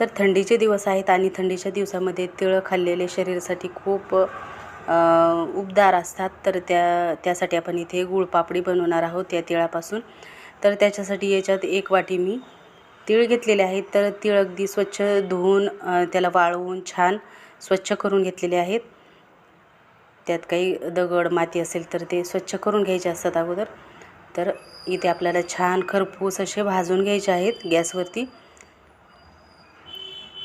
तर थंडीचे दिवस आहेत आणि थंडीच्या दिवसामध्ये तिळं खाल्लेले शरीरासाठी खूप उबदार असतात. तर त्या त्यासाठी आपण इथे गुळपापडी बनवणार आहोत त्या तिळापासून. तर त्याच्यासाठी याच्यात एक वाटी मी तिळ घेतलेले आहेत. तर तिळ अगदी स्वच्छ धुवून त्याला वाळवून छान स्वच्छ करून घेतलेले आहेत. त्यात काही दगड माती असेल तर ते स्वच्छ करून घ्यायचे असतात अगोदर. तर इथे आपल्याला छान खरपूस असे भाजून घ्यायचे आहेत गॅसवरती.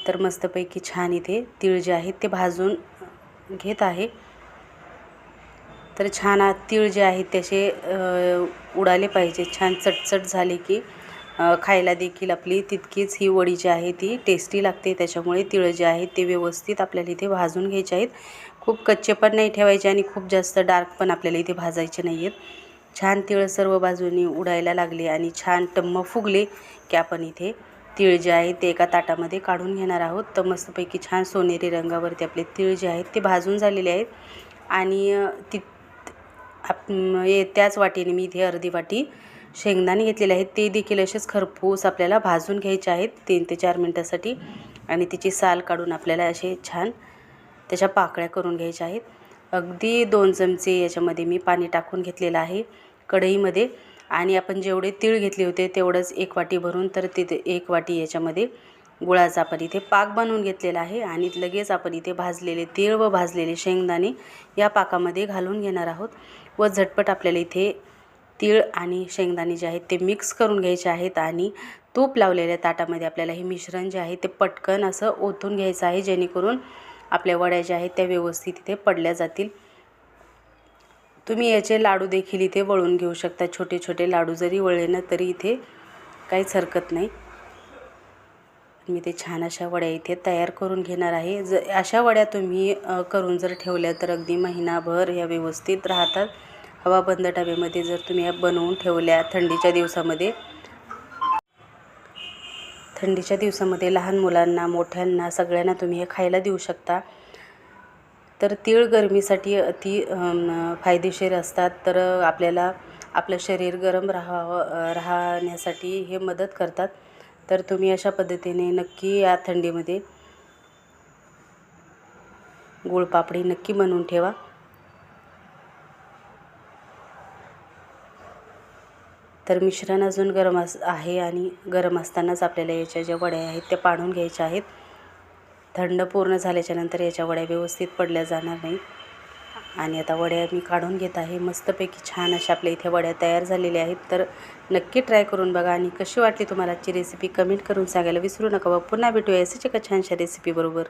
तर मस्तपैकी छान इथे तीळ जे आहेत ते भाजून घेत आहे. तर छान तीळ जे आहेत त्याचे उडाले पाहिजे. छान चटचट झाले की खायला देखील आपली तितकीच ही वडी जी आहे ती टेस्टी लागते. त्याच्यामुळे तिळं जे आहेत ते व्यवस्थित आपल्याला इथे भाजून घ्यायचे आहेत. खूप कच्चे पण नाही ठेवायचे आणि खूप जास्त डार्क पण आपल्याला इथे भाजायचे नाही आहेत छान तिळ सर्व बाजूनी उडायला लागले आणि छान टम्म फुगले की आपण इथे तीळ जे आहे ते एका ताटामध्ये काढून घेणार आहोत. तर मस्तपैकी छान सोनेरी रंगावरती आपले तीळ जे आहेत ते भाजून झालेले आहेत. आणि ती आप त्याच वाटीने मी इथे अर्धी वाटी शेंगदाणे घेतलेले आहेत. ते देखील असेच खरपूस आपल्याला भाजून घ्यायचे आहेत तीन ते चार मिनटासाठी. आणि तिची साल काढून आपल्याला असे छान त्याच्या पाकळ्या करून घ्यायच्या आहेत. अगदी दोन चमचे याच्यामध्ये मी पाणी टाकून घेतलेलं आहे कढईमध्ये. आणि आपण जेवढे तीळ घेतले होते तेवढंच एक वाटी भरून तर तिथे एक वाटी याच्यामध्ये गुळाचा आपण इथे पाक बनवून घेतलेला आहे. आणि लगेच आपण इथे भाजलेले तीळ व भाजलेले शेंगदाणे या पाकामध्ये घालून घेणार आहोत. व झटपट आपल्याला इथे तीळ आणि शेंगदाणे जे आहेत ते मिक्स करून घ्यायचे आहेत. आणि तूप लावलेल्या ताटामध्ये आपल्याला हे मिश्रण जे आहे ते पटकन असं ओतून घ्यायचं आहे जेणेकरून आपल्या वड्या ज्या आहेत त्या व्यवस्थित इथे पडल्या जातील. तुम्ही याचे लाडू देखील इथे वळून घेऊ शकता. छोटे छोटे लाडू जरी वळले ना तरी इथे काहीच हरकत नाही. मी ते छान अशा वड्या इथे तयार करून घेणार आहे. ज अशा वड्या तुम्ही करून जर ठेवल्या तर अगदी महिनाभर ह्या व्यवस्थित राहतात. हवा बंद डब्यामध्ये जर तुम्ही बनवून ठेवल्या थंडीच्या दिवसामध्ये थंडीच्या दिवसामध्ये लहान मुलांना मोठ्यांना सगळ्यांना तुम्ही हे खायला देऊ शकता. तर तीळ गरमीसाठी अति फायदेशीर असतात. तर आपल्याला आपलं शरीर गरम राहावं राहण्यासाठी हे मदत करतात. तर तुम्ही अशा पद्धतीने नक्की या थंडीमध्ये गुळपापडी नक्की बनवून ठेवा. तर मिश्रण अजून गरम अस आहे आणि गरम असतानाच आपल्याला याच्या ज्या वड्या आहेत त्या पाडून घ्यायच्या आहेत. थंड पूर्ण झाल्याच्यानंतर याच्या वड्या व्यवस्थित पडल्या जाणार नाही आणि आता वड्या मी काढून घेत आहे. मस्तपैकी छान अशा आपल्या इथे वड्या तयार झालेल्या आहेत. तर नक्की ट्राय करून बघा आणि कशी वाटली तुम्हाला आजची रेसिपी कमेंट करून सांगायला विसरू नका व पुन्हा भेटूया असेच एका छानशा रेसिपीबरोबर